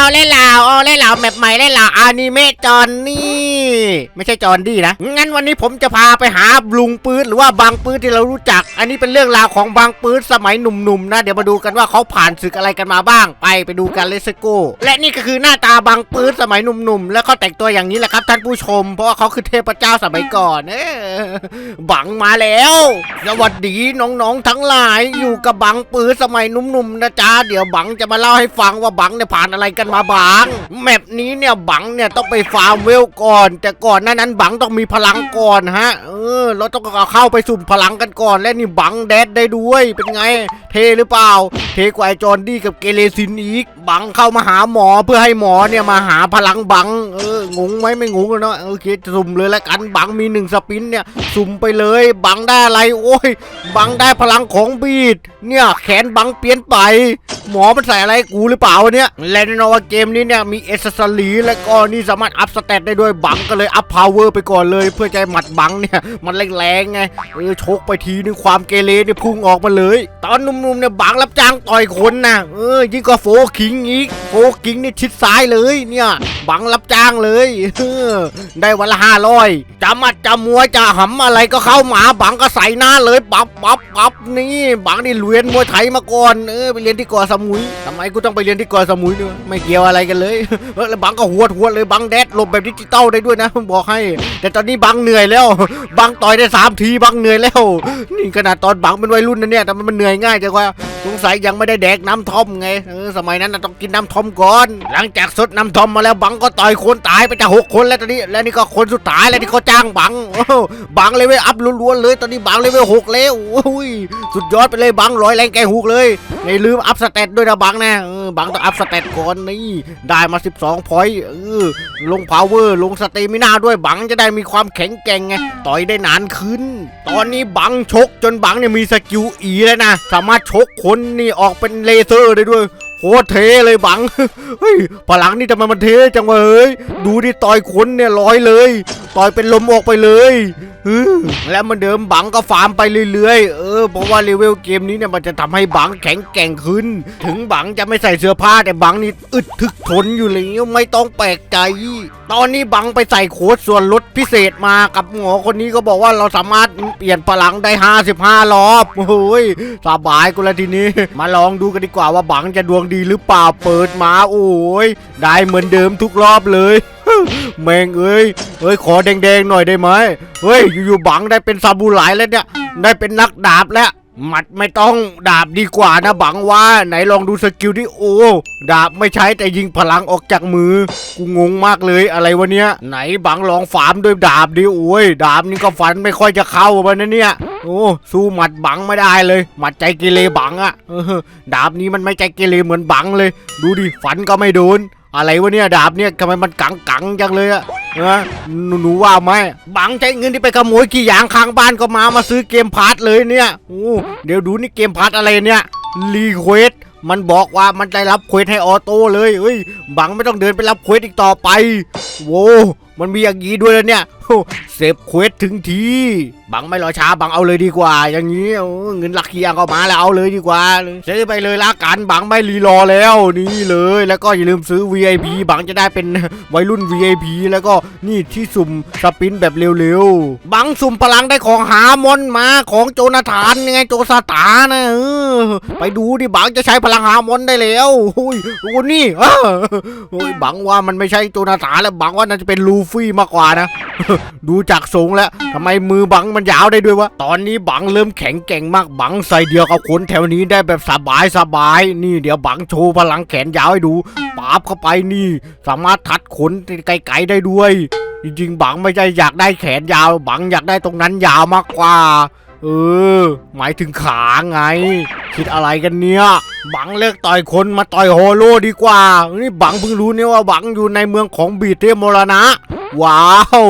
Ahora la เอาเล่นลาวแมปใหม่เล่นลาวอนิเมะจอนนี่ไม่ใช่จอนดี้นะ งั้นวันนี้ผมจะพาไปหาลุงปื๊ดหรือว่าบางปื๊ดที่เรารู้จัก อันนี้เป็นเรื่องราวของบางปื๊ดสมัยหนุ่มๆนะ เดี๋ยวมาดูกันว่าเขาผ่านศึกอะไรกันมาบ้าง ไปไปดูกันเลสโกและนี่ก็คือหน้าตาบางปื๊ดสมัยหนุ่มๆ แล้วก็แต่งตัวอย่างนี้แหละครับท่านผู้ชม เพราะว่าเขาคือเทพเจ้าสมัยก่อนเออบังมาแล้วสวัสดีน้องๆทั้งหลายอยู่กับบังปื๊ดสมัยหนุ่มๆนะจ๊ะเดี๋ยวบังจะมาเล่าให้ฟังว่าบังเนี่ยผ่านอะไรกันมาบ้างแมปนี้เนี่ยบังเนี่ยต้องไปฟาร์มเวลก่อน แต่ก่อนหน้านั้นบังต้องมีพลังก่อนฮะ เออ เราต้องเข้าไปสุ่มพลังกันก่อน และนี่บังแดดได้ด้วยเป็นไง เทหรือเปล่า เทกว่าไอจอนดี้กับเกเรซินอีก บังเข้ามาหาหมอเพื่อให้หมอเนี่ยมาหาพลังบัง เอองงไหมไม่งงอะเนาะโอเคสุ่มเลยละกันบังมีหนึ่งสปินเนี่ยสุ่มไปเลยบังได้อะไรโอ้ยบังได้พลังของบีดเนี่ยแขนบังเปลี่ยนไป หมอมันใส่อะไรกูหรือเปล่าเนี่ยและแน่นอนว่าเกมนี้เนี่ยมีเอสซอรีและก็นี่สามารถอัพสเตตได้ด้วยบังก็เลยอัพพาวเวอร์ไปก่อนเลย เพื่อจะให้หมัดบังเนี่ย มันแรงๆไงเออชกไปทีนึงความเกเรเนี่ยพุ่งออกมาเลย ตอนนุ่มๆเนี่ยบังรับจ้างต่อยคนนะเออยิ่งกว่าโฟคิงอีกโฟคิงนี่ชิดซ้ายเลยเนี่ยบังรับจ้างเลยเออได้วันละห้าร้อยจะมัดจะมวยจะหำอะไรก็เข้ามาบังก็ใส่หน้าเลยปับปับปับนี่บังนี่เรียนมวยไทยมาก่อนเออไปเรียนที่เกาะสมุยทำไมกูต้องไปเรียนที่เกาะสมุยเนี่ยไม่เกี่ยวอะไรกันเลยแล้วบังก็หัวหัวเลยบังแดดหลบแบบดิจิตอลได้ด้วยนะบอกให้ แต่ตอนนี้บังเหนื่อยแล้ว บังต่อยได้สามทีบังเหนื่อยแล้ว นี่ขนาดตอนบังเป็นวัยรุ่นนะเนี่ยแต่มันเหนื่อยง่ายจังว่าสงสัยยังไม่ได้แดกน้ำทอมไงเออสมัยนั้นต้องกินน้ำทอมก่อน หลังจากสดน้ำทอมมาแล้วบังก็ต่อยคนตายไปจากหกคนแล้วตอนนี้และนี่ก็คนสุดท้ายแล้วที่เขาจ้างบังบังเลเวลอัพล้วนๆเลย ตอนนี้บังเลเวลหกแล้วโอ้ยสุดยอดไปเลยบังร้อยแรงแกหุกเลยอย่าลืมอัพสเตตด้วยนะบังนะบังต้องอัพสเตตก่อนนี่ได้มา 12 พอยต์เออลงพาวเวอร์ลงสเตมินาด้วยบังจะได้มีความแข็งแกร่งไง ต่อยได้นานขึ้น ตอนนี้บังชกจนบังเนี่ยมีสกิลอีแล้วนะ สามารถชกคนนี่ออกเป็นเลเซอร์ได้ด้วยโคตรเทเลยบัง เฮ้ย พลังนี่ทำไมมันเทจังวะเฮ้ย ดูดิต่อยคนเนี่ยลอยเลย ต่อยเป็นลมออกไปเลย แล้วมันเดิมบังก็ฟาร์มไปเรื่อยๆ เออ เพราะว่าเลเวลเกมนี้เนี่ยมันจะทำให้บังแข็งแกร่งขึ้น ถึงบังจะไม่ใส่เสื้อผ้าแต่บังนี่อึดถึกทนอยู่แล้วไม่ต้องแปลกใจ ตอนนี้บังไปใส่โค้ดส่วนลดพิเศษมากับหมอคนนี้ก็บอกว่าเราสามารถเปลี่ยนพลังได้ 55 รอบโอ้ยสบายกูละทีนี้ มาลองดูกันดีกว่าว่าบังจะดวงดีหรือเปล่าเปิดมาโอ้ยได้เหมือนเดิมทุกรอบเลย แมงเอ้ยเอ้ยขอแดงๆหน่อยได้ไหมเฮ้ยอยู่ๆบังได้เป็นซาบูไหลแล้วเนี่ย ได้เป็นนักดาบแล้วหมัดไม่ต้องดาบดีกว่านะบังว่า ไหนลองดูสกิลที่โอ้ดาบไม่ใช้แต่ยิงพลังออกจากมือ กูงงมากเลยอะไรวะเนี้ยไหนบังลองฟามด้วยดาบดิโอ้ยดาบนี่ก็ฟันไม่ค่อยจะเข้าไปนะเนี่ยโอ้สู้หมัดบังไม่ได้เลย หมัดใจเกเรบังอะเออดาบนี้มันไม่ใจเกเรเหมือนบังเลย ดูดิฟันก็ไม่โดน อะไรวะเนี่ยดาบเนี่ยทำไมมันกังกังจังเลยอะเออหนหนูว่าไหมบังใช้เงินที่ไปขโมยกี่อย่างข้างบ้านก็มามาซื้อเกมพาร์ทเลยเนี่ยโอ้เดี๋ยวดูนี่เกมพาร์ทอะไรเนี่ยรีเควสมันบอกว่ามันได้รับเควสให้ออโต้เลยเฮ้ยบังไม่ต้องเดินไปรับเควสอีกต่อไปโว้มันมีอย่างนี้ด้วยแล้วเนี่ย เสพเควสถึงที บังไม่รอช้าบังเอาเลยดีกว่า อย่างนี้เงินหลักเคียงก็มาแล้วเอาเลยดีกว่าซื้อไปเลยละกันบังไม่รีรอแล้วนี่เลย แล้วก็อย่าลืมซื้อ VIP บังจะได้เป็นวัยรุ่น VIP แล้วก็นี่ที่สุ่มสปินแบบเร็วๆ บังสุ่มพลังได้ของหามอนมาของโจนาธานยังไงโจสตาร์นะเออไปดูดิบังจะใช้พลังหามอนได้แล้วโอ้ยโอ้นี่เออโอ้ยบังว่ามันไม่ใช่โจนาธานแล้วบังว่าน่าจะเป็นลูฟี่มากกว่านะ ดูจากทรงแล้วทำไมมือบังมันยาวได้ด้วยวะ ตอนนี้บังเริ่มแข็งแกร่งมากบังใส่เดียวกับคนแถวนี้ได้แบบสบายสบาย นี่เดี๋ยวบังโชว์พลังแขนยาวให้ดูปาบเข้าไปนี่ สามารถทัดขนไกลๆได้ด้วย จริงๆ บังไม่ใช่อยากได้แขนยาว บังอยากได้ตรงนั้นยาวมากกว่า เออ หมายถึงขาไง คิดอะไรกันเนี่ย บังเลิกต่อยคนมาต่อยโฮโลดีกว่า นี่บังเพิ่งรู้เนี่ยว่าบังอยู่ในเมืองของบีเทมรณะ ว้าว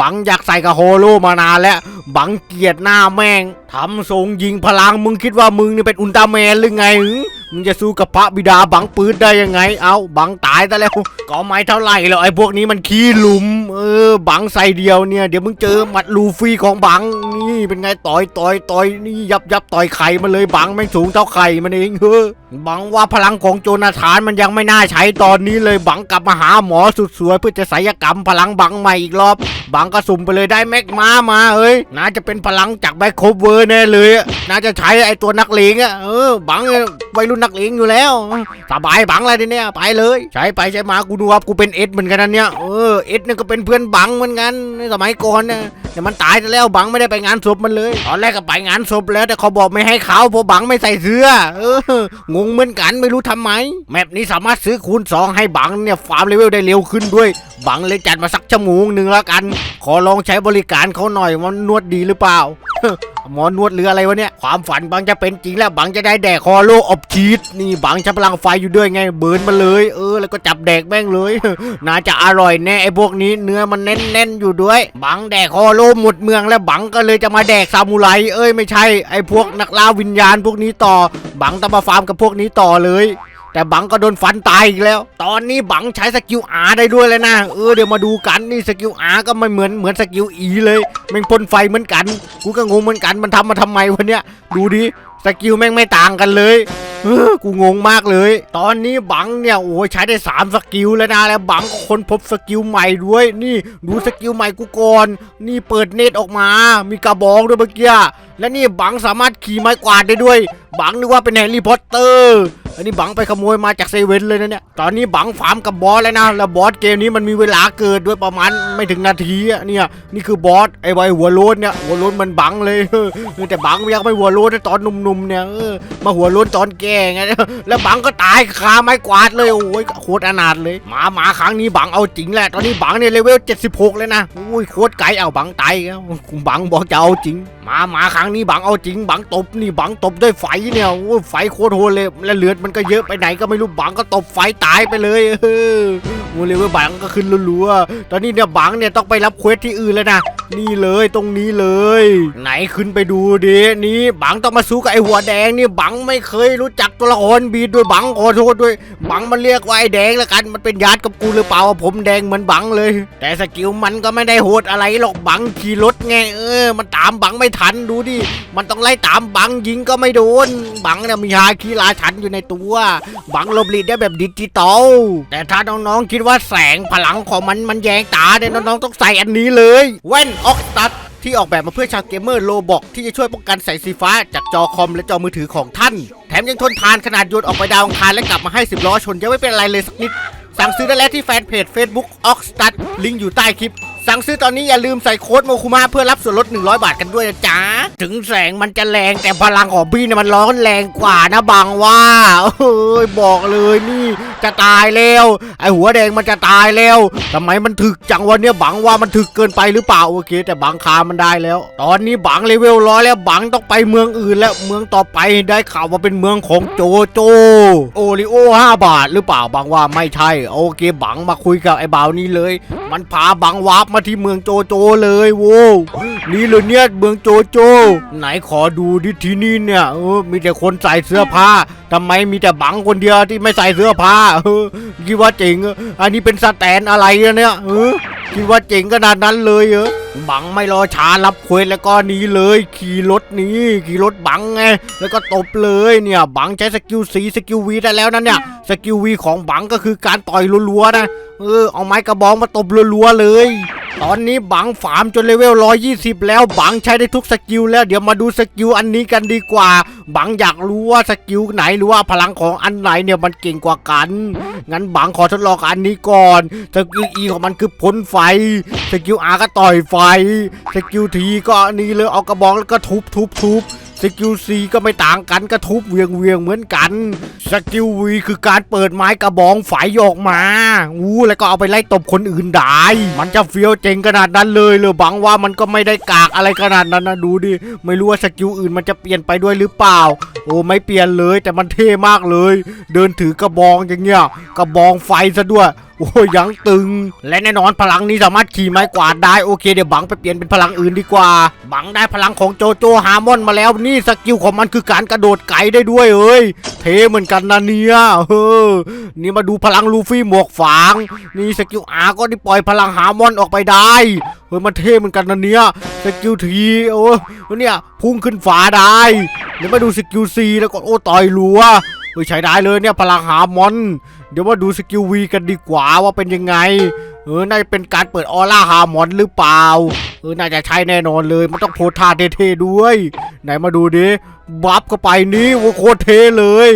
บังอยากใส่กับโฮโลมานานแล้ว บังเกียดหน้าแม่งทำทรงยิงพลังมึงคิดว่ามึงนี่เป็นอุลตร้าแมนหรือไงหึ มึงจะสู้กับพระบิดาบังปืนได้ยังไง เอาบังตายซะแล้ว ก็ไม่เท่าไหร่หรอกไอ้พวกนี้มันขี้หลุม เออ บังใส่เดียวเนี่ย เดี๋ยวมึงเจอหมัดลูฟี่ของบัง นี่เป็นไงต่อยต่อยต่อยนี่ยับยับต่อยไข่มาเลยบังไม่สูงเท่าไข่มันเองเฮ้อบังว่าพลังของโจนาธานมันยังไม่น่าใช้ตอนนี้เลยบังกลับมาหาหมอสุดสวยเพื่อจะศัลยกรรมพลังบังใหม่อีกรอบ บังก็สุ่มไปเลยได้แม็กมามาเอ้ยน่าจะเป็นพลังจากแบ็คโคเวอร์แน่เลยน่าจะใช้ไอตัวนักเลงอะเออบังเนี่ยวัยรุ่นนักเลงอยู่แล้วสบายบังอะไรเนี้ยไปเลย ใช้ไปใช้มากูดูว่ากูเป็นเอ็ดเหมือนกันนะเนี่ยเออเอ็ดนี่ก็เป็นเพื่อนบังเหมือนกันในสมัยก่อนเนี่ยแต่มันตายไปแล้วบังไม่ได้ไปงานศพมันเลยตอนแรกก็ไปงานศพแล้วแต่เขาบอกไม่ให้เขาเพราะบังไม่ใส่เสื้อเอองงเหมือนกันไม่รู้ทำไมแมปนี้สามารถซื้อคูณ 2 ให้บังเนี่ยฟาร์มเลเวลได้เร็วขึ้นด้วย บังเลยจัดมาสักชั่วโมงหนึ่งแล้วกัน ขอลองใช้บริการเขาหน่อยมันนวดดีหรือเปล่า หมอนวดหรืออะไรวะเนี่ย ความฝันบังจะเป็นจริงแล้วบังจะได้แดกคอโลอบชีสนี่บังใช้พลังไฟอยู่ด้วยไงเบิร์นมาเลย เออ แล้วก็จับแดกแม่งเลย น่าจะอร่อยแน่ไอ้พวกนี้เนื้อมันแน่นๆอยู่ด้วย บังแดกคอโลหมดเมืองแล้วบังก็เลยจะมาแดกซามูไรเอ้ยไม่ใช่ไอ้พวกนักล่าวิญญาณพวกนี้ต่อ บังต้องมาฟาร์มกับพวกนี้ต่อเลย แต่บังก็โดนฟันตายอีกแล้ว ตอนนี้บังใช้สกิลอาได้ด้วยเลยนะ เออเดี๋ยวมาดูกันนี่สกิลอาก็ไม่เหมือนเหมือนสกิลอีเลยแม่งพ่นไฟเหมือนกัน กูก็งงเหมือนกันมันทำมาทำไมวะเนี่ยดูดิสกิลแม่งไม่ต่างกันเลยเออกูงงมากเลย ตอนนี้บังเนี่ยโอ้ยใช้ได้สามสกิลแล้วนะแล้วบังก็ค้นพบสกิลใหม่ด้วย นี่ดูสกิลใหม่กูก่อน นี่เปิดเนตออกมา มีกระบอกด้วยเมื่อกี้และนี่บังสามารถขี่ไม้กวาดได้ด้วย บังนึกว่าเป็นแฮร์รี่พอตเตอร์ อันนี้บังไปขโมยมาจากเซเว่นเลยนะเนี่ย ตอนนี้บังฟาร์มกับบอสแล้วนะ แล้วบอสเกมนี้มันมีเวลาเกิดด้วยประมาณไม่ถึงนาทีอะเนี่ย นี่คือบอสไอ้ไวหัวโลนเนี่ย หัวโลนมันบังเลยแต่บังยังไม่หัวโลนนตอนหนุ่มๆเนี่ยมาหัวโลนตอนแก่ไง แล้วบังก็ตายคาไม้กวาดเลยโอ้ยโคตรอนาถเลย มามาครั้งนี้บังเอาจริงแหละ ตอนนี้บังเนี่ยเลเวล 76 เลยนะโอ้ยโคตรไกลเอาบังตายแล้วบังบอกจะเอาจริง มามาครั้งนี้บังเอาจริง บังตบนี่บังตบด้วยไฟเนี่ยโอ้ยไฟโคตรโหดเลยและเลือดมันก็เยอะไปไหนก็ไม่รู้บังก็ตบไฟตายไปเลยเออมูเลเวลบังก็ขึ้นรัวๆตอนนี้เนี่ยบังเนี่ยต้องไปรับเควสที่อื่นแล้วนะ นี่เลยตรงนี้เลย ไหนขึ้นไปดูดินี่บังต้องมาสู้กับไอหัวแดงนี่บังไม่เคยรู้จักตัวละครบีด้วยบังขอโทษด้วย บังมันเรียกว่าไอแดงแล้วกันมันเป็นญาติกับกูหรือเปล่าผมแดงเหมือนบังเลย แต่สกิลมันก็ไม่ได้โหดอะไรหรอกบังขี่รถไงเออ มันตามบังไม่ทันดูดิมันต้องไล่ตามบังยิงก็ไม่โดน บังเนี่ยมีฮาคีราชันอยู่ในตัว บังลบลีกได้แบบดิจิตอลแต่ถ้าน้องๆคิดว่าแสงพลังของมันมันแยงตาเนี่ยน้องๆต้องใส่อันนี้เลยแว่นออกตัดที่ออกแบบมาเพื่อชาวเกมเมอร์โลบอกที่จะช่วยป้องกันแสงสีฟ้าจากจอคอมและจอมือถือของท่าน แถมยังทนทานขนาดโยนออกไปดาวอังคารและกลับมาให้ 10 ล้อชนยังไม่เป็นอะไรเลยสักนิด สั่งซื้อได้แล้วที่แฟนเพจ Facebook o x t a d ลิงก์อยู่ใต้คลิป สั่งซื้อตอนนี้อย่าลืมใส่โค้ดโมคุมาเพื่อรับส่วนลด 100 บาทกันด้วยนะจ๊ะ ถึงแสงมันจะแรงแต่พลังของพี่เนี่ยมันร้อนแรงกว่านะบังว่าเอ้ยบอกเลยนี่จะตายแล้วไอหัวแดงมันจะตายแล้วทำไมมันถึกจังวันเนี้ยบังว่ามันถึกเกินไปหรือเปล่าโอเค แต่บังคามันได้แล้ว ตอนนี้บังเลเวลร้อยแล้วบังต้องไปเมืองอื่นแล้วเมืองต่อไปได้ข่าวว่าเป็นเมืองของโจโจ โอริโอ5 บาทหรือเปล่าบังว่าไม่ใช่โอเคบังมาคุยกับไอ้บ่าวนี้เลย มันพาบังวาร์ปมาที่เมืองโจโจเลยโว้นี่เลยเนี่ยเมืองโจโจ ไหนขอดูดิที่นี่เนี่ยเออมีแต่คนใส่เสื้อผ้าทำไมมีแต่บังคนเดียวที่ไม่ใส่เสื้อผ้าเออคิดว่าเจ๋งอันนี้เป็นสแตนอะไรเนี่ยเออคิดว่าเจ๋งขนาดนั้นเลยเหรอบังไม่รอช้ารับเควสแล้วก็นี้เลย ขี่รถนี้ขี่รถบังไงแล้วก็ตบเลยเนี่ยบังใช้สกิลสีสกิลวีได้แล้วนั่นเนี่ยสกิลวีของบังก็คือการต่อยรัวๆนะเออเอาไม้กระบองมาตบรัวๆเลย ตอนนี้บังฟาร์มจนเลเวล 120 แล้วบังใช้ได้ทุกสกิลแล้วเดี๋ยวมาดูสกิลอันนี้กันดีกว่า บังอยากรู้ว่าสกิลไหนหรือว่าพลังของอันไหนเนี่ยมันเก่งกว่ากัน งั้นบังขอทดลองอันนี้ก่อน สกิล E ของมันคือพ่นไฟ สกิลอาก็ต่อยไฟ สกิลทีก็อันนี้เลยเอากระบองแล้วก็ทุบทุบทุบ สกิล C ก็ไม่ต่างกันกระทุบเวียงเวียงเหมือนกันสกิล V คือการเปิดไม้กระบองไฟออกมาอู้แล้วก็เอาไปไล่ตบคนอื่นได้มันจะเฟี้ยวเจ๋งขนาดนั้นเลยเลยบังว่ามันก็ไม่ได้กากอะไรขนาดนั้นนะดูดิไม่รู้ว่าสกิลอื่นมันจะเปลี่ยนไปด้วยหรือเปล่า โอ้ไม่เปลี่ยนเลย แต่มันเท่มากเลย เดินถือกระบองอย่างเงี้ยกระบองไฟซะด้วย โอ้ยยังตึง และแน่นอนพลังนี้สามารถขี่ไม้กวาดได้โอเคเดี๋ยวบังไปเปลี่ยนเป็นพลังอื่นดีกว่า บังได้พลังของโจโจฮาร์มอนมาแล้วนี่สกิลของมันคือการกระโดดไกลได้ด้วยเอ้ยเทเหมือนกันนะเนี่ยเออนี่มาดูพลังลูฟี่หมวกฝาง นี่สกิลอาก็ได้ปล่อยพลังฮาร์มอนออกไปได้เฮ้ยมันเท่เหมือนกันนะเนี่ยสกิลทีโอ้เนี่ยพุ่งขึ้นฟ้าได้เดี๋ยวมาดูสกิลซีแล้วก็โอ้ต่อยรัวเฮ้ยใช้ได้เลยเนี่ยพลังหามอน เดี๋ยวมาดูสกิลวีกันดีกว่าว่าเป็นยังไง เออ น่าจะเป็นการเปิดออร่าฮาร์มอนหรือเปล่า เออ น่าจะใช่แน่นอนเลย มันต้องโพธาเท่ๆด้วย ไหนมาดูดิ บัฟเข้าไปนี่โอ้โคตรเท่เลย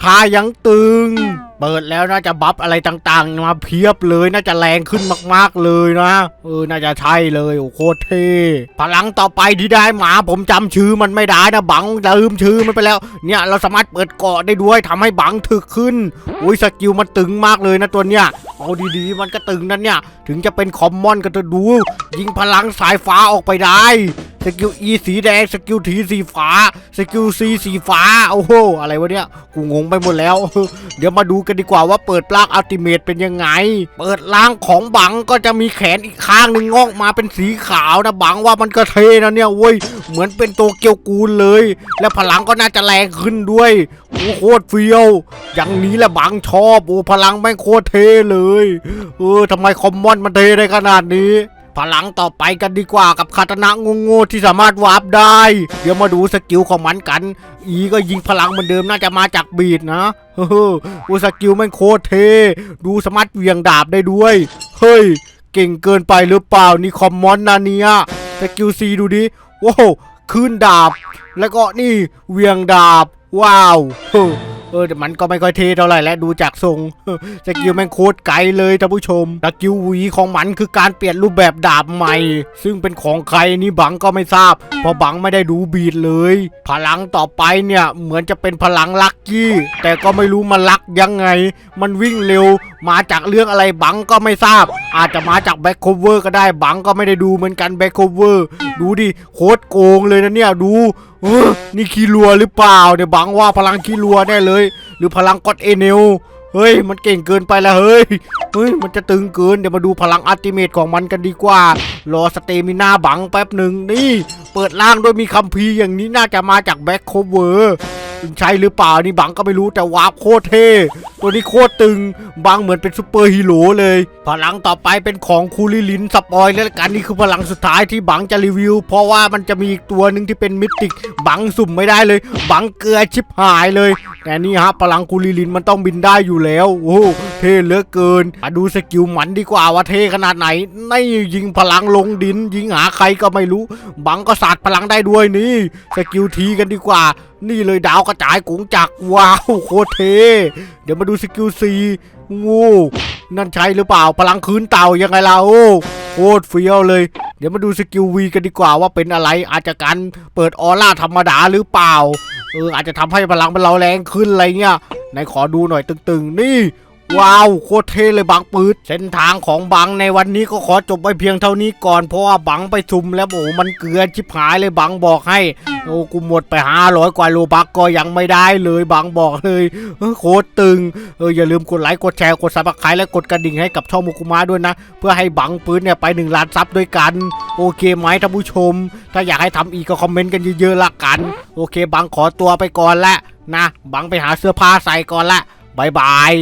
ท่ายังตึง เปิดแล้วน่าจะบัฟอะไรต่างๆ มาเพียบเลยน่าจะแรงขึ้นมากๆเลยนะเออน่าจะใช่เลยโอ้โคตรเท่พลังต่อไปที่ได้มาผมจำชื่อมันไม่ได้นะบังลืมชื่อมันไปแล้ว เนี่ยเราสามารถเปิดเกาะได้ด้วยทำให้บังถึกขึ้นอุ้ยสกิลมันตึงมากเลยนะตัวเนี้ยเอาดีๆมันก็ตึงนั่นเนี่ย ถึงจะเป็นคอมมอนก็จะดู ยิงพลังสายฟ้าออกไปได้ สกิล E สีแดง สกิลทีสีฟ้า สกิล C สีฟ้า โอ้โห อะไรวะเนี่ย กูงงไปหมดแล้ว เดี๋ยวมาดูกันดีกว่าว่าเปิดปลากอัลติเมตเป็นยังไง เปิดล่างของบังก็จะมีแขนอีกข้างหนึ่งงอกมาเป็นสีขาวนะบังว่ามันก็เทนะเนี่ยเว้ย เหมือนเป็นโตเกียวกูลเลย และพลังก็น่าจะแรงขึ้นด้วยโอ้โคตรเฟี้ยว อย่างนี้แหละบังชอบ โอ้พลังแม่งโคตรเทเลย เออทำไมคอมมอนมันเทได้ขนาดนี้ พลังต่อไปกันดีกว่ากับคาตนะงงๆที่สามารถวาร์ปได้ เดี๋ยวมาดูสกิลของมันกัน อีก็ยิงพลังเหมือนเดิมน่าจะมาจากบีดนะเฮ้ออสกิลแม่งโคตรเท ดูสามารถเวียงดาบได้ด้วย เฮ้ย เก่งเกินไปหรือเปล่านี่คอมมอนนะเนียสกิลซีดูดิว้าวคืนดาบ แล้วก็นี่เวียงดาบ ว้าว เออแต่มันก็ไม่ค่อยเทเท่าไหร่แล้วดูจากทรงสกิลแม่งโคตรไกลเลยท่านผู้ชมสกิลหวีของมันคือการเปลี่ยนรูปแบบดาบใหม่ ซึ่งเป็นของใครนี่บังก็ไม่ทราบ เพราะบังไม่ได้ดูบีดเลย พลังต่อไปเนี่ยเหมือนจะเป็นพลังลักกี้ แต่ก็ไม่รู้มันลักยังไง มันวิ่งเร็ว มาจากเรื่องอะไรบังก็ไม่ทราบ อาจจะมาจากแบ็คโคเวอร์ก็ได้บังก็ไม่ได้ดูเหมือนกันแบ็คโคเวอร์ดูดิโคตรโกงเลยนะเนี่ยดูเออนี่คีรัวหรือเปล่าเดี๋ยวบังว่าพลังคีรัวแน่เลย หรือพลังก็อดเอเนลเฮ้ย มันเก่งเกินไปแล้วเฮ้ย เฮ้ย มันจะตึงเกิน เดี๋ยวมาดูพลังอัลติเมตของมันกันดีกว่า รอสเตมินาบังแป๊บหนึ่งนี่ เปิดล่างด้วยมีคัมภีร์อย่างนี้น่าจะมาจากแบ็คโคเวอร์ ใช่หรือเปล่านี่บังก็ไม่รู้แต่วาร์ปโคตรเท่ตัวนี้โคตรตึงบังเหมือนเป็นซูเปอร์ฮีโร่เลย พลังต่อไปเป็นของคูลิลินสปอยแล้วกันนี่คือพลังสุดท้ายที่บังจะรีวิว เพราะว่ามันจะมีอีกตัวหนึ่งที่เป็นมิติกบังสุ่มไม่ได้เลย บังเกลือชิบหายเลย แต่นี่ฮะพลังคูลิลินมันต้องบินได้อยู่แล้ว โอ้ เท่เหลือเกินมาดูสกิลหมันดีกว่าว่าเท่ขนาดไหนนี่ยิงพลังลงดิน ยิงหาใครก็ไม่รู้ บังก็สาดพลังได้ด้วยนี่ สกิลทีกันดีกว่า นี่เลยดาวกระจายกุงจักว้าวโคตรเท เดี๋ยวมาดูสกิลซีงูนั่นใช่หรือเปล่าพลังคืนเต่ายังไงล่ะโอ้โคตรเฟี้ยวเลย เดี๋ยวมาดูสกิลวีกันดีกว่าว่าเป็นอะไรอาจจะการเปิดออร่าธรรมดาหรือเปล่าเอออาจจะทำให้พลังมันเราแรงขึ้นอะไรเงี้ยไหนขอดูหน่อยตึงๆ นี่ ว้าวโคตรเท่เลยบังปืดเส้นทางของบังในวันนี้ก็ขอจบไว้เพียงเท่านี้ก่อนเพราะว่าบังไปซุ่มแล้วโอ้มันเกลือชิบหายเลยบังบอกให้โอ้กูหมดไปห้าร้อยกว่าโลบักก็ยังไม่ได้เลยบังบอกเลยเโคตรตึงเอออย่าลืมกดไลค์กดแชร์กดซับสไครต์และกดกระดิ่งให้กับช่องมุกุมาด้วยนะ เพื่อให้บังปืนเนี่ยไปหนึ่งล้านซับด้วยกัน โอเคไหมท่านผู้ชม ถ้าอยากให้ทำอีกก็คอมเมนต์กันเยอะๆละกัน โอเคบังขอตัวไปก่อนละนะบังไปหาเสื้อผ้าใส่ก่อนละบายบาย